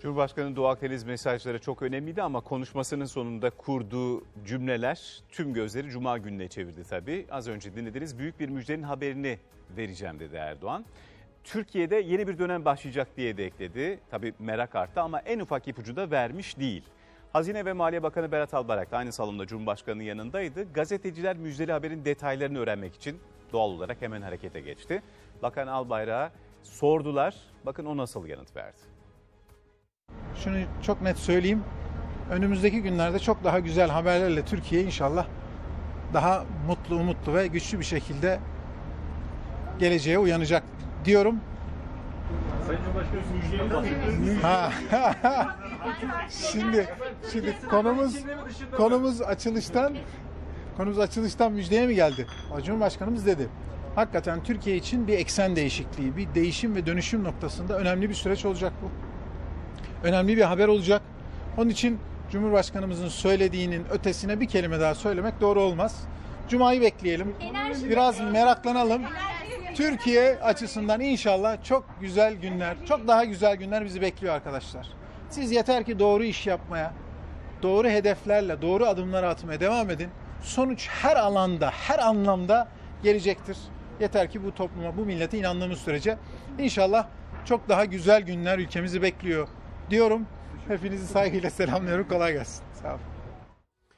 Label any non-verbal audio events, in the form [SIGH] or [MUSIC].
Cumhurbaşkanı Doğu Akdeniz mesajları çok önemliydi ama konuşmasının sonunda kurduğu cümleler tüm gözleri Cuma gününe çevirdi tabii. Az önce dinlediniz büyük bir müjdenin haberini vereceğim dedi Erdoğan. Türkiye'de yeni bir dönem başlayacak diye de ekledi. Tabii merak arttı ama en ufak ipucu da vermiş değil. Hazine ve Maliye Bakanı Berat Albayrak da aynı salonda Cumhurbaşkanı'nın yanındaydı. Gazeteciler müjdeli haberin detaylarını öğrenmek için doğal olarak hemen harekete geçti. Bakan Albayrak'a sordular. Bakın o nasıl yanıt verdi. Şunu çok net söyleyeyim. Önümüzdeki günlerde çok daha güzel haberlerle Türkiye inşallah daha mutlu, umutlu ve güçlü bir şekilde geleceğe uyanacak diyorum. Sayın Cumhurbaşkanı Ha. [LAUGHS] şimdi şimdi konumuz konumuz açılıştan konumuz açılıştan müjdeye mi geldi? Cumhurbaşkanımız dedi. Hakikaten Türkiye için bir eksen değişikliği, bir değişim ve dönüşüm noktasında önemli bir süreç olacak bu. Önemli bir haber olacak. Onun için Cumhurbaşkanımızın söylediğinin ötesine bir kelime daha söylemek doğru olmaz. Cuma'yı bekleyelim. Biraz meraklanalım. Türkiye açısından inşallah çok güzel günler, çok daha güzel günler bizi bekliyor arkadaşlar. Siz yeter ki doğru iş yapmaya, doğru hedeflerle, doğru adımlar atmaya devam edin. Sonuç her alanda, her anlamda gelecektir. Yeter ki bu topluma, bu millete inandığımız sürece inşallah çok daha güzel günler ülkemizi bekliyor diyorum. Hepinizi saygıyla selamlıyorum. Kolay gelsin. Sağ olun.